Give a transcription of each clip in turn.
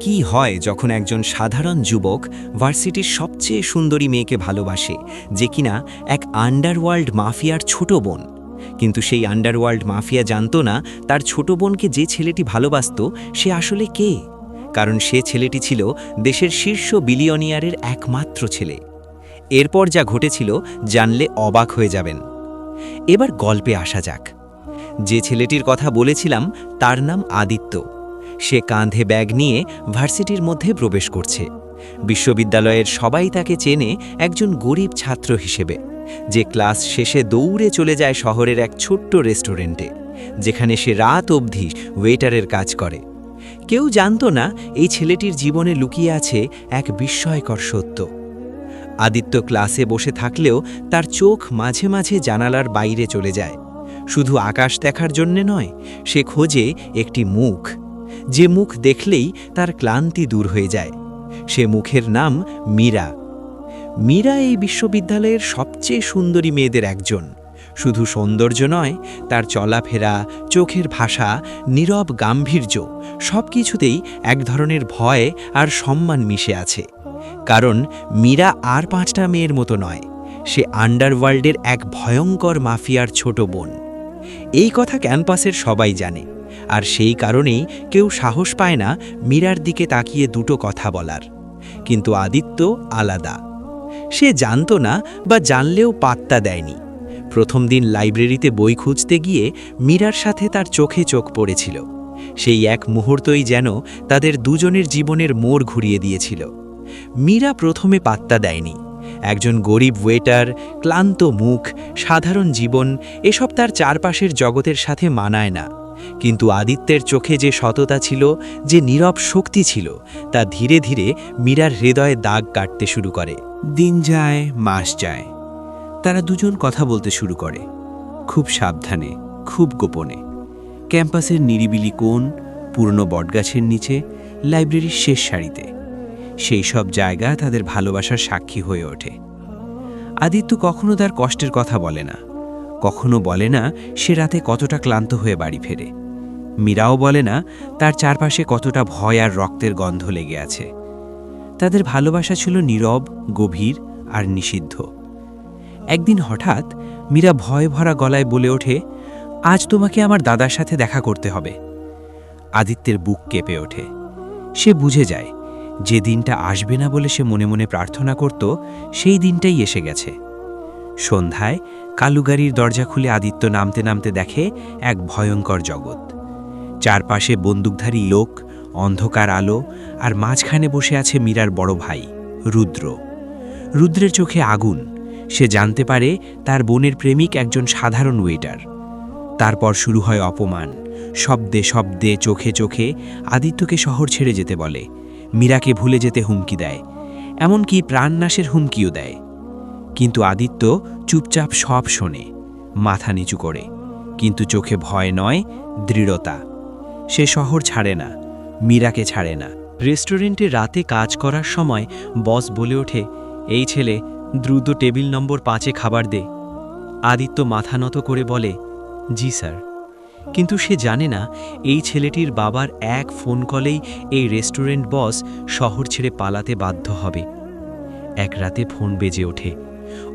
কি হয় যখন একজন সাধারণ যুবক ভার্সিটির সবচেয়ে সুন্দরী মেয়েকে ভালোবাসে, যে কিনা এক আন্ডারওয়ার্ল্ড মাফিয়ার ছোট বোন। কিন্তু সেই আন্ডারওয়ার্ল্ড মাফিয়া জানত না তার ছোট বোনকে যে ছেলেটি ভালোবাসত, সে আসলে কে? কারণ সে ছেলেটি ছিল দেশের শীর্ষ বিলিয়নিয়ারের একমাত্র ছেলে। এরপর যা ঘটেছিল জানলে অবাক হয়ে যাবেন। এবার গল্পে আসা যাক। যে ছেলেটির কথা বলেছিলাম, তার নাম আদিত্য। সে কাঁধে ব্যাগ নিয়ে ভার্সিটির মধ্যে প্রবেশ করছে। বিশ্ববিদ্যালয়ের সবাই তাকে চেনে একজন গরিব ছাত্র হিসেবে, যে ক্লাস শেষে দৌড়ে চলে যায় শহরের এক ছোট্ট রেস্টুরেন্টে, যেখানে সে রাত অবধি ওয়েটারের কাজ করে। কেউ জানতো না এই ছেলেটির জীবনে লুকিয়ে আছে এক বিস্ময়কর সত্য। আদিত্য ক্লাসে বসে থাকলেও তার চোখ মাঝে মাঝে জানালার বাইরে চলে যায়। শুধু আকাশ দেখার জন্যে নয়, সে খোঁজে একটি মুখ যে মুখ দেখলেই তার ক্লান্তি দূর হয়ে যায়। সে মুখের নাম মীরা। মীরা এই বিশ্ববিদ্যালয়ের সবচেয়ে সুন্দরী মেয়েদের একজন। শুধু সৌন্দর্য নয়, তার চলাফেরা, চোখের ভাষা, নীরব গাম্ভীর্য সব কিছুতেই এক ধরনের ভয় আর সম্মান মিশে আছে। কারণ মীরা আর পাঁচটা মেয়ের মতো নয়, সে আন্ডারওয়ার্ল্ডের এক ভয়ঙ্কর মাফিয়ার ছোট বোন। এই কথা ক্যাম্পাসের সবাই জানে। আর সেই কারণেই কেউ সাহস পায় না মীরার দিকে তাকিয়ে দুটো কথা বলার। কিন্তু আদিত্য আলাদা। সে জানতো না বা জানলেও পাত্তা দেয়নি। প্রথম দিন লাইব্রেরিতে বই খুঁজতে গিয়ে মীরার সাথে তার চোখে চোখ পড়েছিল। সেই এক মুহূর্তই যেন তাদের দুজনের জীবনের মোড় ঘুরিয়ে দিয়েছিল। মীরা প্রথমে পাত্তা দেয়নি। একজন গরিব ওয়েটার, ক্লান্ত মুখ, সাধারণ জীবন, এসব তার চারপাশের জগতের সাথে মানায় না। কিন্তু আদিত্যের চোখে যে সততা ছিল, যে নীরব শক্তি ছিল, তা ধীরে ধীরে মীরার হৃদয়ে দাগ কাটতে শুরু করে। দিন যায়, মাস যায়। তারা দুজন কথা বলতে শুরু করে। খুব সাবধানে, খুব গোপনে। ক্যাম্পাসের নিরিবিলি কোণ, পুরনো বটগাছের নিচে, লাইব্রেরির শেষ সারিতে। সেই সব জায়গা তাদের ভালোবাসার সাক্ষী হয়ে ওঠে। আদিত্য কখনো তার কষ্টের কথা বলে না। কখনো বলে না সে রাতে কতটা ক্লান্ত হয়ে বাড়ি ফেরে। মীরাও বলে না তার চারপাশে কতটা ভয় আর রক্তের গন্ধ লেগে আছে। তাদের ভালোবাসা ছিল নীরব, গভীর আর নিষিদ্ধ। একদিন হঠাৎ মীরা ভয় ভরা গলায় বলে ওঠে, আজ তোমাকে আমার দাদার সাথে দেখা করতে হবে। আদিত্যের বুক কেঁপে ওঠে। সে বুঝে যায় যে দিনটা আসবে না বলে সে মনে মনে প্রার্থনা করত, সেই দিনটাই এসে গেছে। সন্ধ্যায় কালুগাড়ির দরজা খুলে আদিত্য নামতে নামতে দেখে এক ভয়ঙ্কর জগৎ। চারপাশে বন্দুকধারী লোক, অন্ধকার আলো আর মাঝখানে বসে আছে মীরার বড় ভাই, রুদ্র। রুদ্রের চোখে আগুন। সে জানতে পারে তার বোনের প্রেমিক একজন সাধারণ ওয়েটার। তারপর শুরু হয় অপমান। শব্দে শব্দে, চোখে চোখে আদিত্যকে শহর ছেড়ে যেতে বলে। মীরাকে ভুলে যেতে হুমকি দেয়, এমনকি প্রাণনাশের হুমকিও দেয়। কিন্তু আদিত্য চুপচাপ সব শোনে, মাথা নিচু করে। কিন্তু চোখে ভয় নয়, দৃঢ়তা। সে শহর ছাড়ে না, মীরাকে ছাড়ে না। রেস্টুরেন্টে রাতে কাজ করার সময় বস বলে ওঠে, এই ছেলে, দ্রুত টেবিল নম্বর পাঁচে খাবার দে। আদিত্য মাথা নত করে বলে, জি স্যার। কিন্তু সে জানে না এই ছেলেটির বাবার এক ফোন কলেই এই রেস্টুরেন্ট বস শহর ছেড়ে পালাতে বাধ্য হবে। এক রাতে ফোন বেজে ওঠে।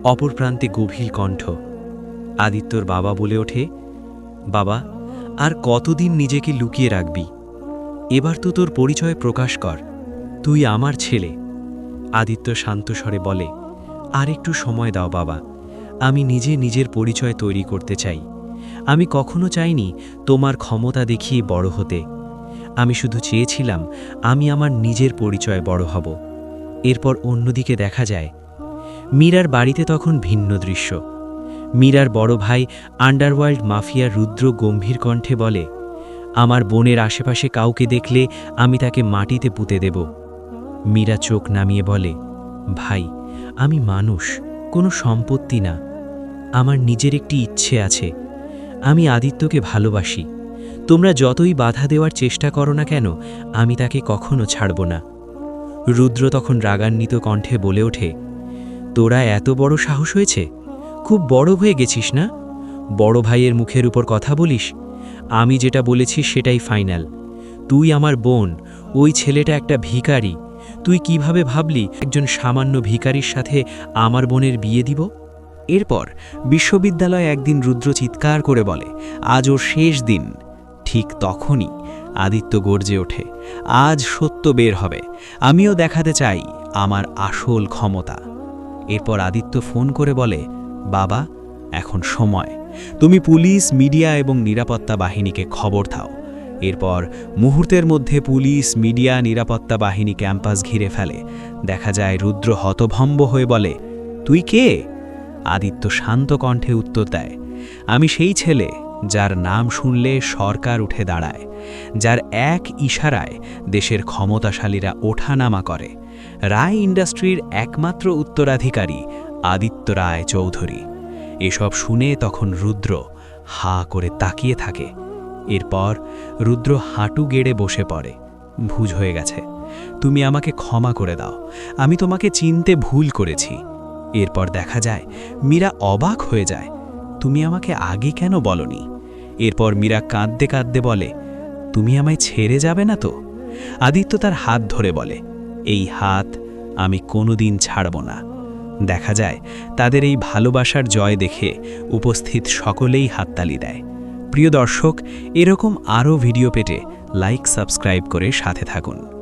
অপর প্রান্তে গভীর কণ্ঠ। আদিত্যর বাবা বলে ওঠে, বাবা, আর কতদিন নিজেকে লুকিয়ে রাখবি? এবার তো তোর পরিচয় প্রকাশ কর। তুই আমার ছেলে। আদিত্য শান্ত স্বরে বলে, আর একটু সময় দাও বাবা। আমি নিজে নিজের পরিচয় তৈরি করতে চাই। আমি কখনো চাইনি তোমার ক্ষমতা দেখিয়ে বড় হতে। আমি শুধু চেয়েছিলাম আমি আমার নিজের পরিচয় বড় হব। এরপর অন্যদিকে দেখা যায়, মীরার বাড়িতে তখন ভিন্ন দৃশ্য। মীরার বড় ভাই আন্ডারওয়ার্ল্ড মাফিয়া রুদ্র গম্ভীর কণ্ঠে বলে, আমার বোনের আশেপাশে কাউকে দেখলে আমি তাকে মাটিতে পুঁতে দেব। মীরা চোখ নামিয়ে বলে, ভাই, আমি মানুষ, কোনো সম্পত্তি না। আমার নিজের একটি ইচ্ছে আছে। আমি আদিত্যকে ভালোবাসি। তোমরা যতই বাধা দেওয়ার চেষ্টা করো না কেন, আমি তাকে কখনো ছাড়ব না। রুদ্র তখন রাগান্বিত কণ্ঠে বলে ওঠে, তোরা এত বড় সাহস হয়েছে? খুব বড় হয়ে গেছিস না? বড় ভাইয়ের মুখের উপর কথা বলিস? আমি যেটা বলেছি সেটাই ফাইনাল। তুই আমার বোন, ওই ছেলেটা একটা ভিখারি। তুই কীভাবে ভাবলি একজন সামান্য ভিখারির সাথে আমার বোনের বিয়ে দিব? এরপর বিশ্ববিদ্যালয়ে একদিন রুদ্র চিৎকার করে বলে, আজ ওর শেষ দিন। ঠিক তখনই আদিত্য গর্জে ওঠে, আজ সত্য বের হবে। আমিও দেখাতে চাই আমার আসল ক্ষমতা। এরপর আদিত্য ফোন করে বলে, বাবা, এখন সময়। তুমি পুলিশ, মিডিয়া এবং নিরাপত্তা বাহিনীকে খবর দাও। এরপর মুহূর্তের মধ্যে পুলিশ, মিডিয়া, নিরাপত্তা বাহিনী ক্যাম্পাস ঘিরে ফেলে। দেখা যায় রুদ্র হতভম্ব হয়ে বলে, তুই কে? আদিত্য শান্ত কণ্ঠে উত্তর দেয়, আমি সেই ছেলে যার নাম শুনলে সরকার উঠে দাঁড়ায়, যার এক ইশারায় দেশের ক্ষমতাশালীরা ওঠানামা করে। রায় ইন্ডাস্ট্রির একমাত্র উত্তরাধিকারী আদিত্য রায় চৌধুরী। এসব শুনে তখন রুদ্র হা করে তাকিয়ে থাকে। এরপর রুদ্র হাঁটু গেড়ে বসে পড়ে। ভুজ হয়ে গেছে। তুমি আমাকে ক্ষমা করে দাও। আমি তোমাকে চিনতে ভুল করেছি। এরপর দেখা যায়, মীরা অবাক হয়ে যায়। তুমি আমাকে আগে কেন বলনি? এরপর মীরা কাঁদতে কাঁদতে বলে, তুমি আমায় ছেড়ে যাবে না তো? আদিত্য তার হাত ধরে বলে, এই হাত আমি কোনোদিন ছাড়ব না। দেখা যায়, তাদের এই ভালোবাসার জয় দেখে উপস্থিত সকলেই হাততালি দেয়। প্রিয় দর্শক, এরকম আরও ভিডিও পেটে লাইক, সাবস্ক্রাইব করে সাথে থাকুন।